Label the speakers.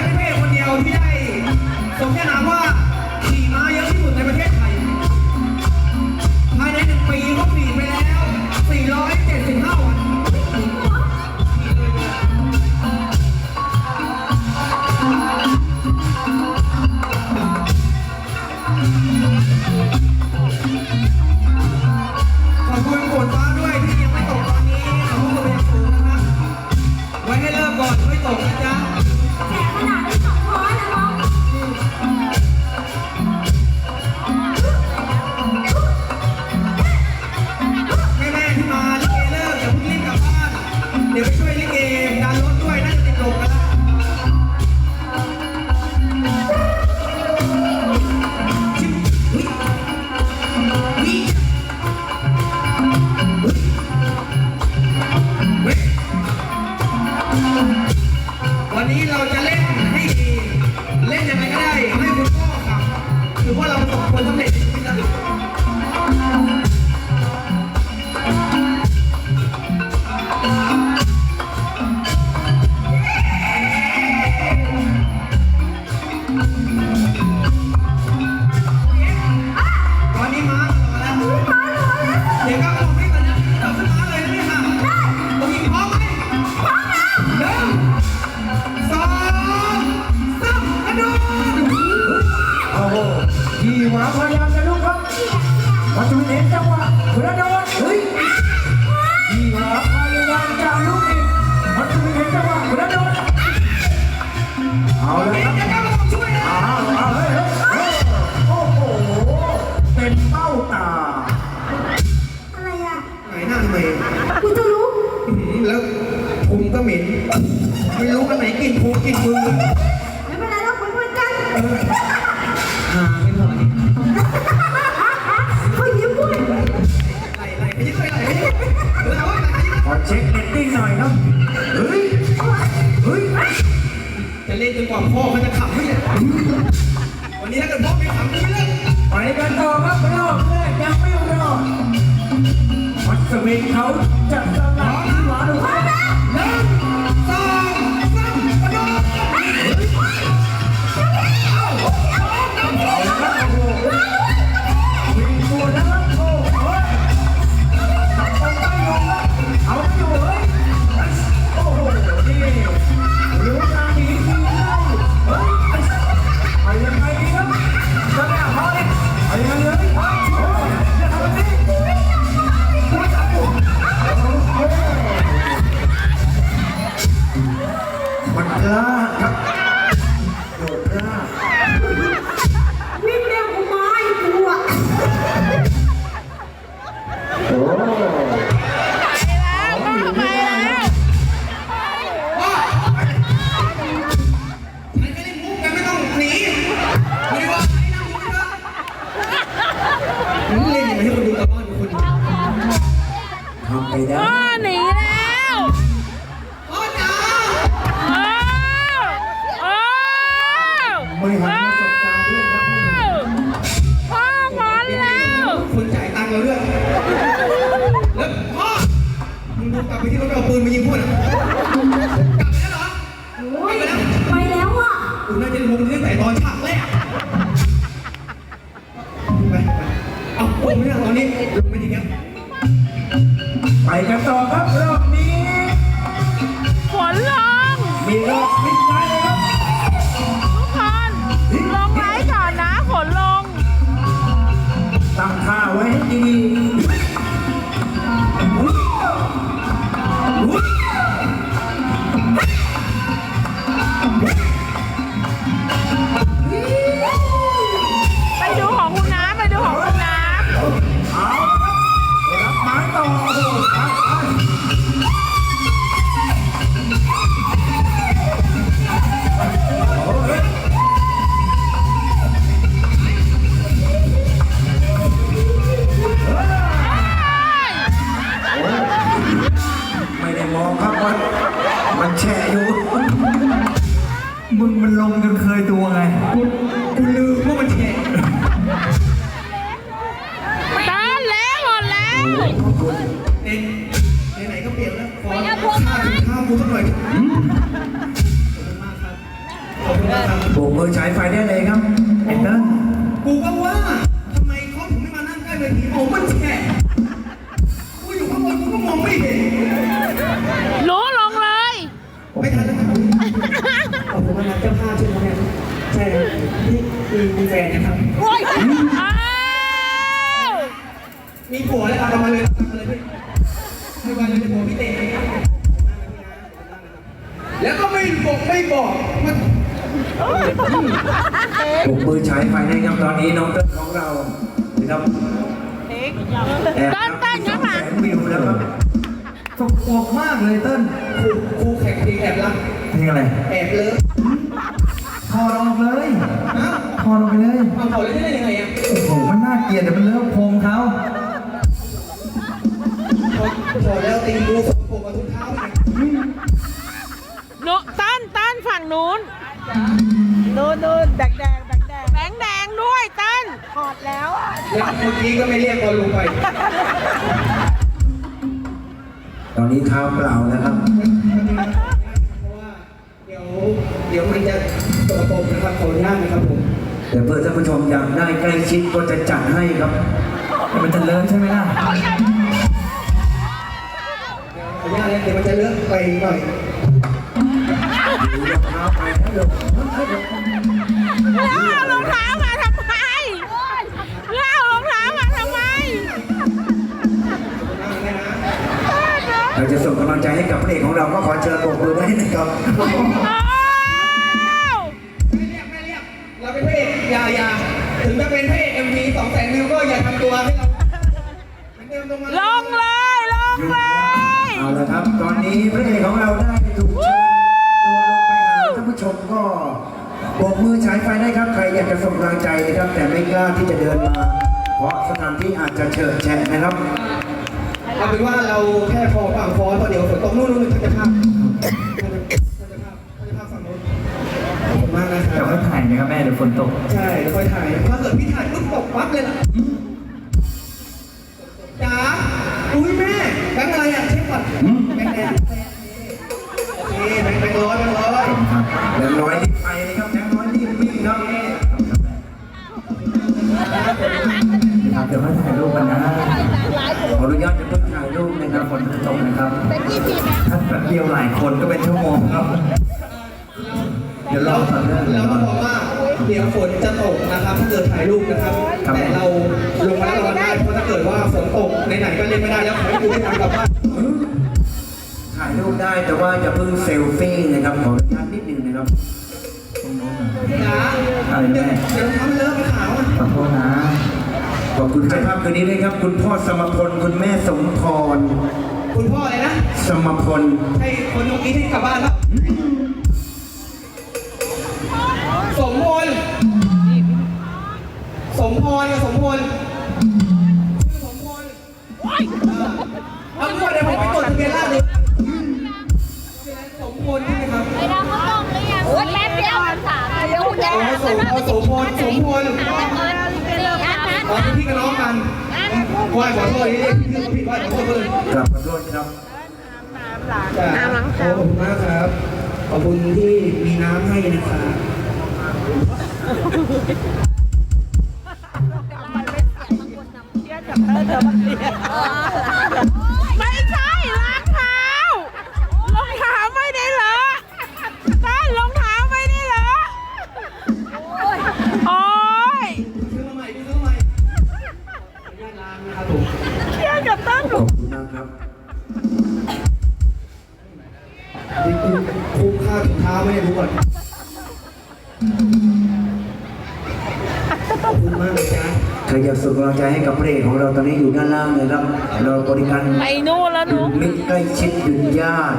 Speaker 1: Adelante. วันนี้เราจะเล่นให้ดี เล่นยังไงก็ได้ ให้คุณพ่อขับ คือว่าเราประสบผลสำเร็จ หวาพยายามกันลูกครับมั
Speaker 2: จจุบันเห็นจังหวะกระโดดเฮ้ยยี่หวาพยายามจะลูกอีกมัจจุบันเห็นจังหวะกระโดดเอาละ
Speaker 1: นะ
Speaker 2: เฮ้ย เฮ้ย
Speaker 3: จะ
Speaker 1: เล่
Speaker 2: น
Speaker 1: จนกว่าพ่อเขาจะขับไม่ได้วันนี้ถ้าเกิดพ่อไม่ขับก็ไม่เล่น
Speaker 2: ไปกันต่อครับรอบแรกยังไม่รอดมัสเวนเขาจะสลับที่หวานหวาน ปืนมา
Speaker 1: ยิง
Speaker 4: พว
Speaker 1: กน
Speaker 2: ฉายไฟได้เลยครับไอ้เติ้ล
Speaker 1: กูก็ว่าทำไมเขาถึงไม่มานั่งใกล้เวทีโอ้มันแฉะกูอยู่ข้างบนกูก็มองไม่เห็น
Speaker 4: หนูลงเลย
Speaker 1: ไม่ทันแล้วครับขอบคุณมากเจ้าภาพใช่ไหมเนี่ยใช่ครับนี่มีมีแฟนนะครับ
Speaker 4: อ้าว
Speaker 1: มีผัวแล้วเอามาเลยเอามาเลยพี่ให้วันเลยเป็นผัวพี่เต้แล้วก็ไม่บอกไม่บอก มัน
Speaker 2: โบกมือฉายไฟได้ครับตอนนี้น้องเติ้ลของเรานะครับแอบ
Speaker 4: เต้นเต้น
Speaker 2: ส
Speaker 4: ยั
Speaker 2: องง
Speaker 4: ไง
Speaker 2: แสนวิวแล้วครับสกปรกมากเลยเติ้ล
Speaker 1: ครูครูแข่งเพลงแอบรัก
Speaker 2: เพลงอะไร
Speaker 1: แอบเลิฟ
Speaker 2: ถอดออกเลย
Speaker 1: ฮะ
Speaker 2: ถอดออกไปเลย
Speaker 1: เอาเขาเล่นได้ยังไงอะ
Speaker 2: โอ้โหมันน่าเกลียดแต่มันเลอะโพรงเขา
Speaker 1: พอแล้วตีกูสกปรกมาทุกเท้าเลย
Speaker 4: หนูเต้นเต้นฝั่งนู้น
Speaker 3: นูนนูนแดงแดงแดงแดง
Speaker 4: แดงแดงๆด้วยเต้น
Speaker 3: ถอดแล้วอะ
Speaker 1: แล้วเมื่อกี้ก็ไม่เรียกบอลลงไป
Speaker 2: ตอนนี้เท้าเปล่าแล้วครับ
Speaker 1: เพราะว่าเดี๋ยวเดี๋ยวมันจะสกปรกนะครับขออนุญาตนะครับผม
Speaker 2: เดี๋ยวเพื่อท่านผู้ชมอยากได้ใกล้ชิดก็จะจัดให้ครับแต่มันจะเลอะใช่ไหมล่ะ
Speaker 1: ขออนุญาตนะเดี๋ยวมันจะเลิกไปหน่อย
Speaker 4: แล้วเอารองเท้ามาทำไมแล้วเอารองเท้ามาทำไม
Speaker 2: เราจะส่งกำลังใจให้กับพระเอกของเราก็ขอเชิญปรบมือได้นะครับ
Speaker 4: อ้าว
Speaker 1: ไม่เรียกไม่เรียกเราเป็นพระเอกอย่าอย่าถึงจะเป็นพระเอกเอ็มวีสองแสนวิวก็อย่าทำตัวให้เราเหมือนเดิมตรงมา
Speaker 4: ลงเลยลงเลย
Speaker 2: เอาละครับ ตอนนี้พระเอกของเราได้ถูก ชมก็โบกมือฉายไฟได้ครับ ใครอยากจะส่งกำลังใจนะครับ แต่ไม่กล้าที่จะเดินมา เพราะสถานที่อาจจะเฉิดแฉะนะครับ
Speaker 1: เอาเป็นว่าเราแค่พอฝั่งฟอนเพราะเดี๋ยวฝนตกนู่นนู่นจะภาพจะภาพจะภาพฝั่งนู้นขอบคุณมากนะค
Speaker 2: แต่
Speaker 1: รับ
Speaker 2: ไม่ถ่ายนะครับแม่เดี๋ยวฝนตก
Speaker 1: ใช่แล้วค่อยถ่ายถ้าเกิดพี่ถ่ายปุ๊บตกปั๊บเลยล่ะจ๋าอุ้ยแม่แบงค์อะไรอะเช็ แง่ร้อยรี
Speaker 2: บไปเลยครับแบงค์ร้อยรีบวิ่งครับครับเดี๋ยวมาถ่ายรูปกันนะขออนุญาตจะเพิ่งถ่ายรูปนะครับฝนจะตกนะครับถ้าแป๊บเดียวหลายคนก็เป็นชั่วโมงครับ เดี๋ยวรอก่อนนะ
Speaker 1: เราต้องบอกว่าเดี๋ยวฝนจะตกนะครับถ้าเกิดถ่ายรูปนะครับ แต่เราลงมาแล้วเราได้เพราะถ้าเกิดว่าฝนตกไหนๆก็เล่นไม่ได้แล้วขอให้ดูไม่ทันกลับบ้าน
Speaker 2: ถ่ายรูปได้แต่ว่าจะเพิ่งเซลฟี่นะครับขออนุญาต นิดนึงนะครับ
Speaker 1: จ๋า
Speaker 2: อะไรแม่
Speaker 1: เดี๋ยวทำเลอะไปขาวอะ
Speaker 2: ขอโทษนะ ขอบคุณเจ้าภาพคืนนี้ด้วยครับ คุณพ่อสมพล คุณแม่สมพร
Speaker 1: คุณพ่ออะไรนะ
Speaker 2: สมพล
Speaker 1: ให้คนตรงนี้ที่กลับบ้านแล้วสมพล สมพรกับสมพลชื่อสมพลเอาเมื่อเดี๋ยวผมไปตรวจทะเบียนราษฎร์เลยสมพล
Speaker 5: เดี๋ยวคุณยาย
Speaker 1: เอาสมเอาสมพลสมพล
Speaker 5: หาไปก่อนนี้
Speaker 1: พี่กับน้องกันไหว้ขอโทษนี่พี่ผิดไหว้ขอโทษเลย
Speaker 2: กลับขอโทษครับ
Speaker 1: น้ำหล้างขอบคุณมากครับ ขอบคุณที่มีน้ำให้นะครับ
Speaker 4: ไม่
Speaker 1: ของ
Speaker 4: เรา
Speaker 2: ตอนนี้อยู่ด้านล่างเลยครับ เราบริการ
Speaker 4: ไปน่แล้วหนู
Speaker 2: มิใกล้ชิดดึงญาติ